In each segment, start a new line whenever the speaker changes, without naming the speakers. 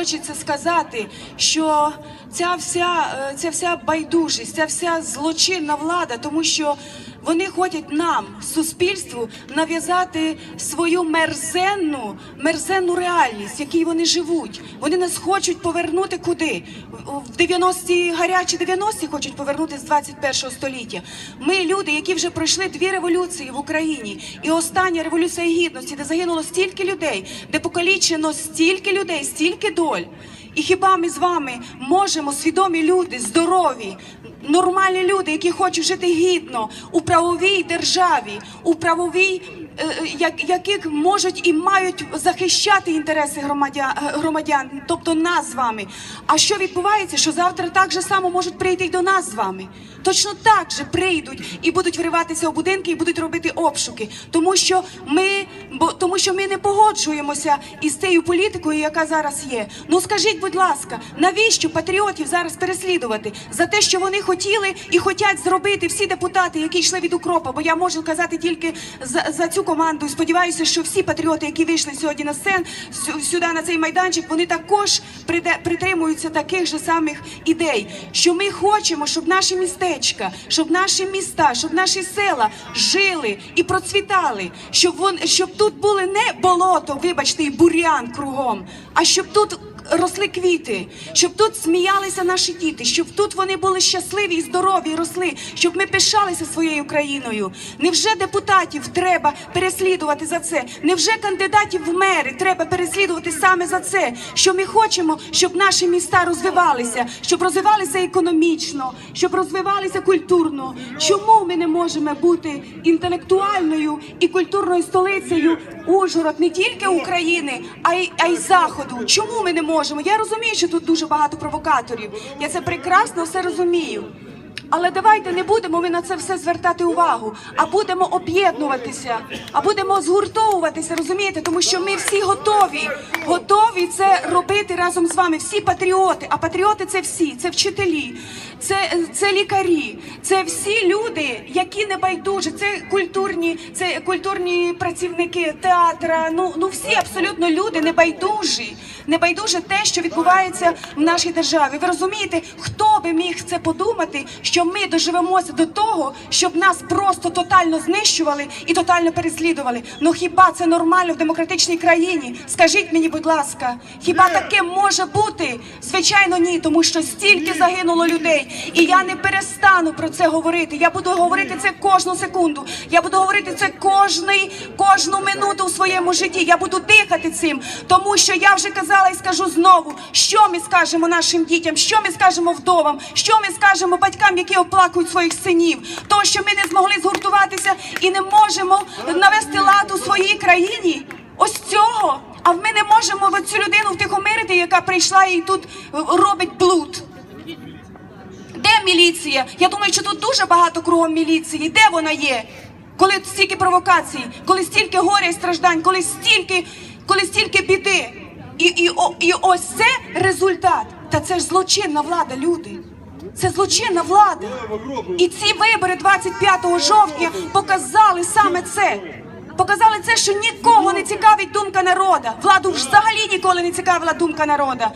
хочеться сказати, що ця вся, е, ця вся байдужість, ця вся злочинна влада, тому що вони хочуть нам, суспільству, нав'язати свою мерзенну, мерзенну реальність, якій вони живуть. Вони нас хочуть повернути куди? В- В 90-ті, гарячі 90-ті хочуть повернути з 21 століття. Ми люди, які вже пройшли дві революції в Україні, і остання революція гідності, де загинуло стільки людей, де покалічено стільки людей, стільки доль. І хіба ми з вами можемо, свідомі люди, здорові, нормальні люди, які хочуть жити гідно у правовій державі, у правовій, е, е, як, яких можуть і мають захищати інтереси громадян, громадян, тобто нас з вами. А що відбувається? Що завтра так же само можуть прийти й до нас з вами. Точно так же прийдуть і будуть вриватися у будинки і будуть робити обшуки, тому що ми, бо тому що ми не погоджуємося із тією політикою, яка зараз є. Ну скажіть, будь ласка, навіщо патріотів зараз переслідувати за те, що вони хотіли і хотять зробити всі депутати, які йшли від укропа? Бо я можу казати тільки за, за цю команду. Сподіваюся, що всі патріоти, які вийшли сьогодні на сцен сюди на цей майданчик, вони також притримуються таких же самих ідей, що ми хочемо, щоб наші містечка, щоб наші міста, щоб наші села жили і процвітали, щоб вон, щоб тут були не болото, вибачте, і бурян кругом, а щоб тут. Росли квіти, щоб тут сміялися наші діти, щоб тут вони були щасливі і здорові росли, щоб ми пишалися своєю країною. Невже депутатів треба переслідувати за це? Невже кандидатів в мери треба переслідувати саме за це? Що ми хочемо, щоб наші міста розвивалися, щоб розвивалися економічно, щоб розвивалися культурно? Чому ми не можемо бути інтелектуальною і культурною столицею Ужгород не тільки України, а й а й заходу? Чому ми не можемо? Я розумію, що тут дуже багато провокаторів. Я це прекрасно все розумію. Але давайте не будемо ми на це все звертати увагу, а будемо об'єднуватися, а будемо згуртовуватися, розумієте? Тому що ми всі готові, готові це робити разом з вами. Всі патріоти. А патріоти це всі, це вчителі, це, це лікарі, це всі люди, які не байдужі, це культурні, це культурні працівники театра. Ну ну всі абсолютно люди не байдужі, не байдуже те, що відбувається в нашій державі. Ви розумієте, хто би міг це подумати, що ми доживемося до того, щоб нас просто тотально знищували і тотально переслідували? Ну хіба це нормально в демократичній країні? Скажіть мені, будь ласка, хіба таке може бути? Звичайно, ні, тому що стільки загинуло людей, і я не перестану про це говорити. Я буду говорити це кожну секунду. Я буду говорити це кожний, кожну минуту у своєму житті. Я буду дихати цим, тому що я вже казала і скажу знову, що ми скажемо нашим дітям, що ми скажемо вдовам, що ми скажемо батькам, які оплакують своїх синів, то що ми не змогли згуртуватися і не можемо навести лад у своїй країні. Ось цього. А ми не можемо цю людину втихомирити, яка прийшла і тут робить блуд. Де міліція? Я думаю, що тут дуже багато кругом міліції. Де вона є? Коли стільки провокацій, коли стільки горя і страждань, коли стільки, коли стільки біди. І, і, і ось це результат. Та це ж злочинна влада, люди. Це злочинна влада. І ці вибори 25 жовтня показали саме це. Показали це, що нікого не цікавить думка народа. Владу взагалі ніколи не цікавила думка народа.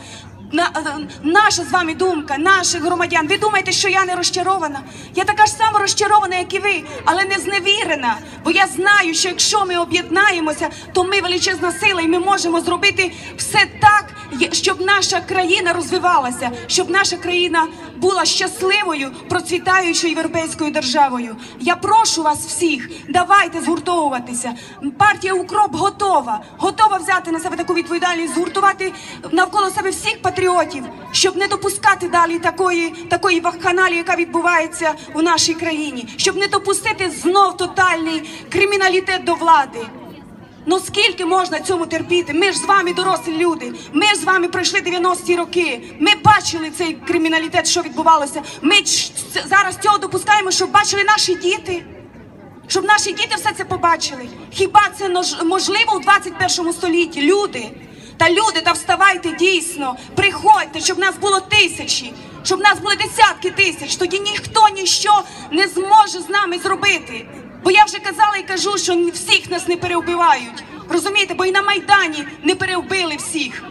На, е, наша з вами думка, наших громадян. Ви думаєте, що я не розчарована? Я така ж сама розчарована, як і ви, але не зневірена. Бо я знаю, що якщо ми об'єднаємося, то ми величезна сила, і ми можемо зробити все так, щоб наша країна розвивалася, щоб наша країна була щасливою, процвітаючою європейською державою. Я прошу вас всіх, давайте згуртовуватися. Партія Укроп готова, готова взяти на себе таку відповідальність, згуртувати навколо себе всіх патріотів, щоб не допускати далі такої, такої вакханалії, яка відбувається у нашій країні, щоб не допустити знов тотальний криміналітет до влади. Ну скільки можна цьому терпіти? Ми ж з вами дорослі люди. Ми ж з вами пройшли 90-ті роки. Ми бачили цей криміналітет, що відбувалося. Ми зараз цього допускаємо, щоб бачили наші діти. Щоб наші діти все це побачили. Хіба це можливо у 21 столітті? Люди. Та люди, та вставайте дійсно. Приходьте, щоб нас було тисячі, щоб нас були десятки тисяч. Тоді ніхто ніщо не зможе з нами зробити. Бо я вже казала і кажу, що всіх нас не переубивають. Розумієте, бо і на Майдані не переубили всіх.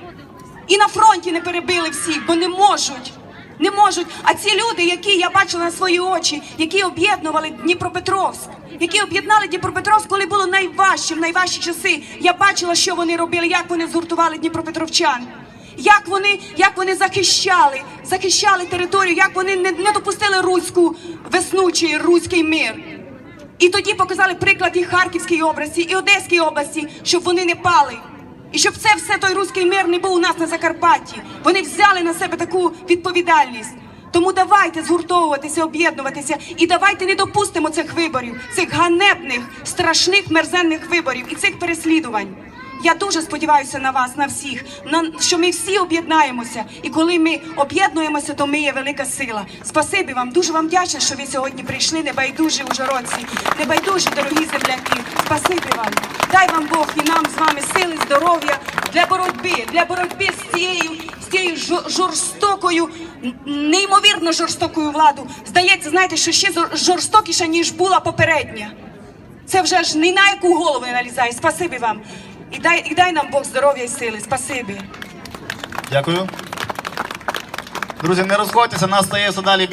І на фронті не перебили всіх, бо не можуть. Не можуть. А ці люди, які я бачила на свої очі, які об'єднували Дніпропетровськ, які об'єднали Дніпропетровськ, коли було найважче, в найважчі часи. Я бачила, що вони робили, як вони згуртували Дніпропетровчан. Як вони, як вони захищали, захищали територію, як вони не, не допустили руську весну чи руський мир. І тоді показали приклад і Харківській області, і Одеській області, щоб вони не пали. І щоб це все той руський мир не був у нас на Закарпатті. Вони взяли на себе таку відповідальність. Тому давайте згуртовуватися, об'єднуватися і давайте не допустимо цих виборів, цих ганебних, страшних, мерзенних виборів і цих переслідувань. Я дуже сподіваюся на вас, на всіх, на що ми всі об'єднаємося. І коли ми об'єднуємося, то ми є велика сила. Спасибі вам, дуже вам вдячна, що ви сьогодні прийшли, небайдужі ужгородці, небайдужі дорогі земляки. Спасибі вам. Дай вам Бог і нам з вами сили, здоров'я для боротьби, для боротьби з цією, з цією жорстокою, неймовірно жорстокою владою. Здається, знаєте, що ще жорстокіша, ніж була попередня. Це вже ж ні на яку голову не налізає. Спасибі вам. І дай, і дай нам Бог здоров'я і сили. Спасибі.
Дякую. Друзі, не розходьтеся, нас стає все далі.